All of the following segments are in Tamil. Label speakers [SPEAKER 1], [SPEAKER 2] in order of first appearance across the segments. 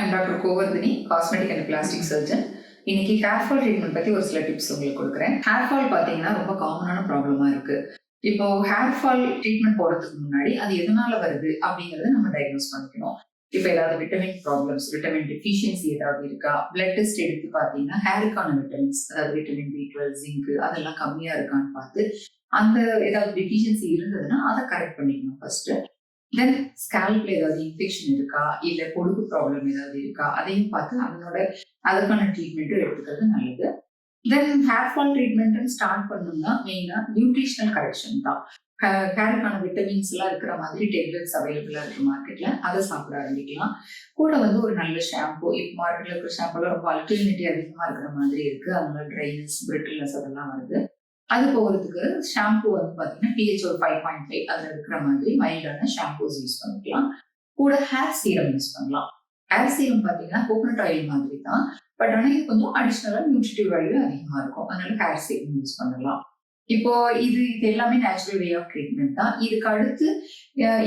[SPEAKER 1] I'm doctor Govardhini cosmetic and plastic surgeon இன்னைக்கு ஹேர் ஃபால் ட்ரீட்மெண்ட் பத்தி ஒரு சில டிப்ஸ் உங்களுக்கு கொடுக்குறேன். ஹேர் ஃபால் பாத்தீங்கன்னா ரொம்ப காமனான ப்ராப்ளமா இருக்கு. இப்போ ஹேர் ஃபால் ட்ரீட்மெண்ட் போறதுக்கு முன்னாடி அது எதனால வருது அப்படிங்கறத நம்ம டயக்னோஸ் பண்ணிக்கணும். இப்போ ஏதாவது விட்டமின் ப்ராப்ளம்ஸ் விட்டமின் டெஃபிஷியன்சி ஏதாவது இருக்கா? பிளட் டெஸ்ட் எடுத்து பார்த்தீங்கன்னா ஹேருக்கான விட்டமின்ஸ் அதாவது விட்டமின் பி டுவெல் ஜிங்க் அதெல்லாம் கம்மியா இருக்கான்னு பார்த்து அந்த ஏதாவது டெஃபிஷியன்சி இருந்ததுன்னா அதை கரெக்ட் பண்ணிக்கணும் ஃபர்ஸ்ட் தென் ஸ்கேல்ப்ல ஏதாவது இன்ஃபெக்ஷன் இருக்கா? இல்ல கொடுக்கு ப்ராப்ளம் ஏதாவது இருக்கா? அதையும் பார்த்து அதனோட அதற்கான ட்ரீட்மெண்ட்டும் எடுத்துக்கிறது நல்லது. Then hair fall treatment start பண்ணோம்னா மெயினா நியூட்ரிஷனல் கரெக்ஷன் தான். ஹேருக்கான விட்டமின்ஸ் எல்லாம் இருக்கிற மாதிரி டேப்லெட்ஸ் அவைலபிளா இருக்கு மார்க்கெட்ல அதை சாப்பிட ஆரம்பிக்கலாம். கூட வந்து ஒரு நல்ல ஷாம்பு இப்போ மார்க்கெட்ல இருக்கிற ஷாம்புலாம் ரொம்ப அல்டிலினிட்டி அதிகமா இருக்கிற மாதிரி இருக்கு. அதனால ட்ரைனஸ் பிரிட்டில்னஸ் அதெல்லாம் வருது. அது போகிறதுக்கு ஷாம்பு வந்து பார்த்தீங்கன்னா பிஹெச் ஒரு ஃபைவ் பாயிண்ட் ஃபைவ் அதில் இருக்கிற மாதிரி மைல்டான ஷாம்பூஸ் யூஸ் பண்ணிக்கலாம். கூட ஹேர் சீரம் யூஸ் பண்ணலாம். ஹேர் சீரம் பார்த்தீங்கன்னா கோகனட் ஆயில் மாதிரி தான் பட் ஆனால் இது கொஞ்சம் அடிஷ்னலாக நியூட்ரிட்டிவ் வேல்யூ அதிகமாக இருக்கும். அதனால ஹேர் சீரம் யூஸ் பண்ணலாம். இப்போ இது இது எல்லாமே நேச்சுரல் வே ஆஃப் ட்ரீட்மெண்ட் தான். இதுக்கு அடுத்து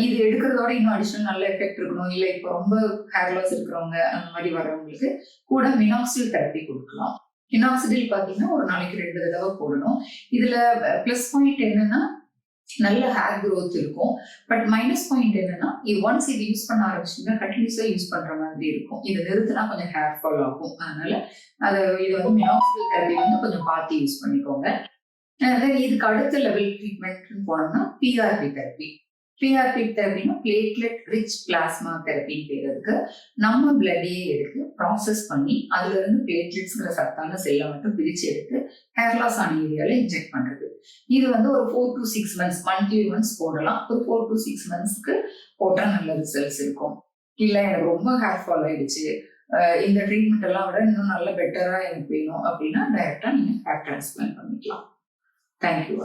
[SPEAKER 1] இது எடுக்கிறதோட இன்னும் அடிஷ்னல் நல்ல எஃபெக்ட் இருக்கணும். இல்லை இப்போ ரொம்ப ஹேர் லாஸ் இருக்கிறவங்க அந்த மாதிரி வர்றவங்களுக்கு கூட மினாக்சில் தெரப்பி கொடுக்கலாம். இனாக்சிடில் பார்த்தீங்கன்னா ஒரு நாளைக்கு ரெண்டு தடவை போடணும். இதுல ப்ளஸ் பாயிண்ட் என்னன்னா நல்ல ஹேர் க்ரோத் இருக்கும். பட் மைனஸ் பாயிண்ட் என்னன்னா இது ஒன்ஸ் இது யூஸ் பண்ண ஆரம்பிச்சிங்கன்னா கண்டினியூஸா யூஸ் பண்ற மாதிரி இருக்கும். இதை நிறுத்தினா கொஞ்சம் ஹேர் ஃபால் ஆகும். அதனால அது இது வந்து மினாக்சில் தெரப்பி வந்து கொஞ்சம் பார்த்து யூஸ் பண்ணிக்கோங்க. இதுக்கு அடுத்த லெவல் ட்ரீட்மெண்ட் போனோம்னா பிஆர்பி தெரப்பி பிஆர்பி தெரப்பினா பிளேட்லெட் ரிச் பிளாஸ்மா தெரப்பின்னு பேர் இருக்கு நம்ம பிளட்டையே எடுத்து ப்ராசஸ் பண்ணி அதுல இருந்து பிளேட்லெட்ஸ்ங்கிற சத்தான செல்லை மட்டும் பிரிச்சு எடுத்து ஹேர் லாஸ் ஆன ஏரியால இன்ஜெக்ட் பண்றது. இது வந்து ஒரு four to six months monthly once போடலாம். ஒரு ஃபோர் டு சிக்ஸ் மந்த்ஸ்க்கு போட்டா நல்ல ரிசல்ட்ஸ் இருக்கும். இல்ல எனக்கு ரொம்ப ஹேர் ஃபால் ஆயிடுச்சு. இந்த ட்ரீட்மெண்ட் எல்லாம் விட இன்னும் நல்ல பெட்டரா எனக்கு வேணும் அப்படின்னா டைரக்டா நீங்க ஹேர் டிரான்ஸ்பிளான் பண்ணிக்கலாம். தேங்க்யூ